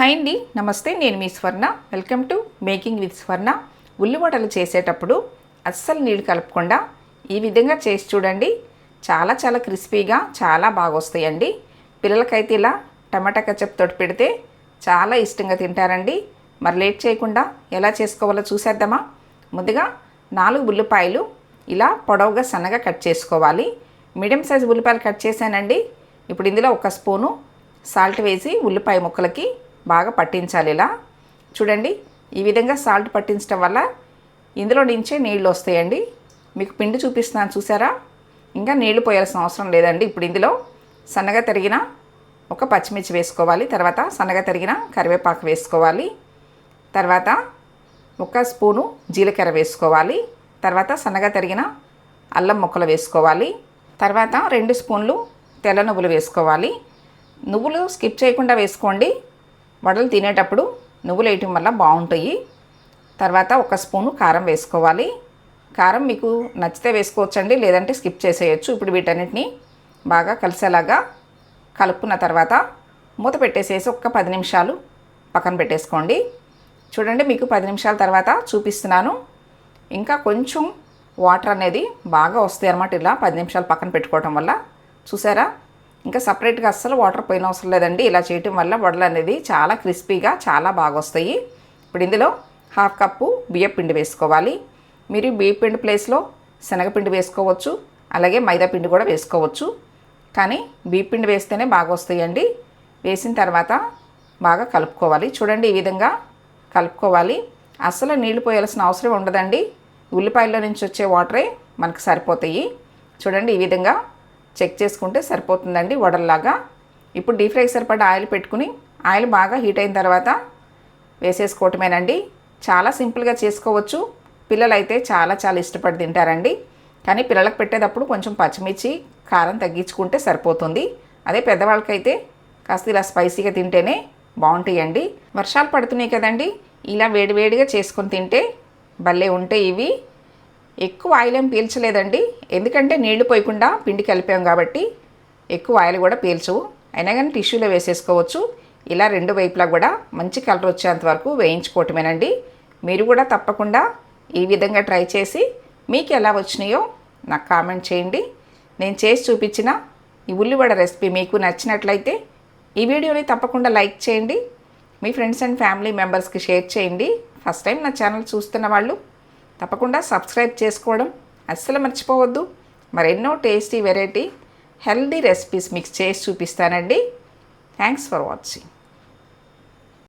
Hi అండి నమస్తే నేను మీ Swarna. Welcome to making with Swarna ఉల్లివడలు చేసేటప్పుడు అస్సలు నీళ్ళు కలపకుండా ఈ విధంగా చేసి చూడండి. చాలా చాలా క్రిస్పీగా చాలా బాగా వస్తాయండి పిల్లలకైతే ఇలా టమాటా కచ్చప్ తోటి పెడితే చాలా ఇష్టంగా తింటారండి. మరి లేట్ చేయకుండా ఎలా చేసుకోవాలో చూసేద్దామా? ముందుగా నాలుగు ఉల్లిపాయలు ఇలా పొడవుగా సన్నగా కట్ చేసుకోవాలి. మీడియం సైజు ఉల్లిపాయలు కట్ చేశానండి. ఇప్పుడు ఇందులో ఒక స్పూను సాల్ట్ వేసి ఉల్లిపాయ ముక్కలకి బాగా పట్టించాలి ఇలా. చూడండి ఈ విధంగా సాల్ట్ పట్టించడం వల్ల ఇందులో నుంచే నీళ్ళు వస్తాయండి. మీకు పిండి చూపిస్తున్నాను చూసారా? ఇంకా నీళ్ళు పోయాల్సిన అవసరం లేదండి. ఇప్పుడు ఇందులో సన్నగా తరిగిన ఒక పచ్చిమిర్చి వేసుకోవాలి. తర్వాత సన్నగా తరిగిన కరివేపాకు వేసుకోవాలి. తర్వాత ఒక స్పూను జీలకర్ర వేసుకోవాలి. తర్వాత సన్నగా తరిగిన అల్లం ముక్కలు వేసుకోవాలి. తర్వాత రెండు స్పూన్లు తెల్ల నువ్వులు వేసుకోవాలి. నువ్వులు స్కిప్ చేయకుండా వేసుకోండి. వడలు తినేటప్పుడు నువ్వులు వేయటం వల్ల బాగుంటాయి. తర్వాత ఒక స్పూను కారం వేసుకోవాలి. కారం మీకు నచ్చితే వేసుకోవచ్చండి లేదంటే స్కిప్ చేసేయచ్చు. ఇప్పుడు వీటన్నిటిని బాగా కలిసేలాగా కలుపుకున్న తర్వాత మూత పెట్టేసేసి ఒక్క పది నిమిషాలు పక్కన పెట్టేసుకోండి. చూడండి మీకు పది నిమిషాల తర్వాత చూపిస్తున్నాను. ఇంకా కొంచెం వాటర్ అనేది బాగా వస్తాయి అన్నమాట ఇలా పది నిమిషాలు పక్కన పెట్టుకోవటం వల్ల. చూసారా? ఇంకా సపరేట్గా అస్సలు వాటర్ పోయిన అవసరం లేదండి. ఇలా చేయటం వల్ల వడలు అనేది చాలా క్రిస్పీగా చాలా బాగా వస్తాయి ఇప్పుడు ఇందులో హాఫ్ కప్పు బియ్యం పిండి వేసుకోవాలి. మీరు బియ్య పిండి ప్లేస్లో శనగపిండి వేసుకోవచ్చు. అలాగే మైదా పిండి కూడా వేసుకోవచ్చు. కానీ బియ్య పిండి వేస్తేనే బాగా వస్తాయండి వేసిన తర్వాత బాగా కలుపుకోవాలి. చూడండి ఈ విధంగా కలుపుకోవాలి. అస్సలు నీళ్ళు పోయాల్సిన అవసరం ఉండదండి. ఉల్లిపాయల్లో నుంచి వచ్చే వాటరే మనకు సరిపోతాయి. చూడండి ఈ విధంగా చెక్ చేసుకుంటే సరిపోతుందండి వడల్లాగా. ఇప్పుడు డీప్ ఫ్రైకి సరిపడా ఆయిల్ పెట్టుకుని ఆయిల్ బాగా హీట్ అయిన తర్వాత వేసేసుకోవటమేనండి. చాలా సింపుల్గా చేసుకోవచ్చు. పిల్లలైతే చాలా చాలా ఇష్టపడి తింటారండి. కానీ పిల్లలకు పెట్టేటప్పుడు కొంచెం పచ్చిమిర్చి కారం తగ్గించుకుంటే సరిపోతుంది. అదే పెద్దవాళ్ళకైతే కాస్త ఇలా స్పైసీగా తింటేనే బాగుంటాయండి. వర్షాలు పడుతున్నాయి కదండి. ఇలా వేడివేడిగా చేసుకొని తింటే భలే ఉంటాయి ఇవి. ఎక్కువ ఆయిల్ ఏం పీల్చలేదండి. ఎందుకంటే నీళ్ళు పోయకుండా పిండి కలిపాం కాబట్టి ఎక్కువ ఆయిల్ కూడా పీల్చవు. అయినా కానీ టిష్యూలో వేసేసుకోవచ్చు. ఇలా రెండు వైపులా కూడా మంచి కలర్ వచ్చేంత వరకు వేయించుకోవటమేనండి. మీరు కూడా తప్పకుండా ఈ విధంగా ట్రై చేసి మీకు ఎలా వచ్చినాయో నాకు కామెంట్ చేయండి. నేను చేసి చూపించిన ఈ ఉల్లివడ రెసిపీ మీకు నచ్చినట్లయితే ఈ వీడియోని తప్పకుండా లైక్ చేయండి. మీ ఫ్రెండ్స్ అండ్ ఫ్యామిలీ మెంబర్స్కి షేర్ చేయండి. ఫస్ట్ టైం నా ఛానల్ చూస్తున్న వాళ్ళు తప్పకుండా సబ్స్క్రైబ్ చేసుకోవడం అస్సలు మర్చిపోవద్దు. మరెన్నో టేస్టీ వెరైటీ హెల్దీ రెసిపీస్ మీకు చేసి చూపిస్తానండి. Thanks for watching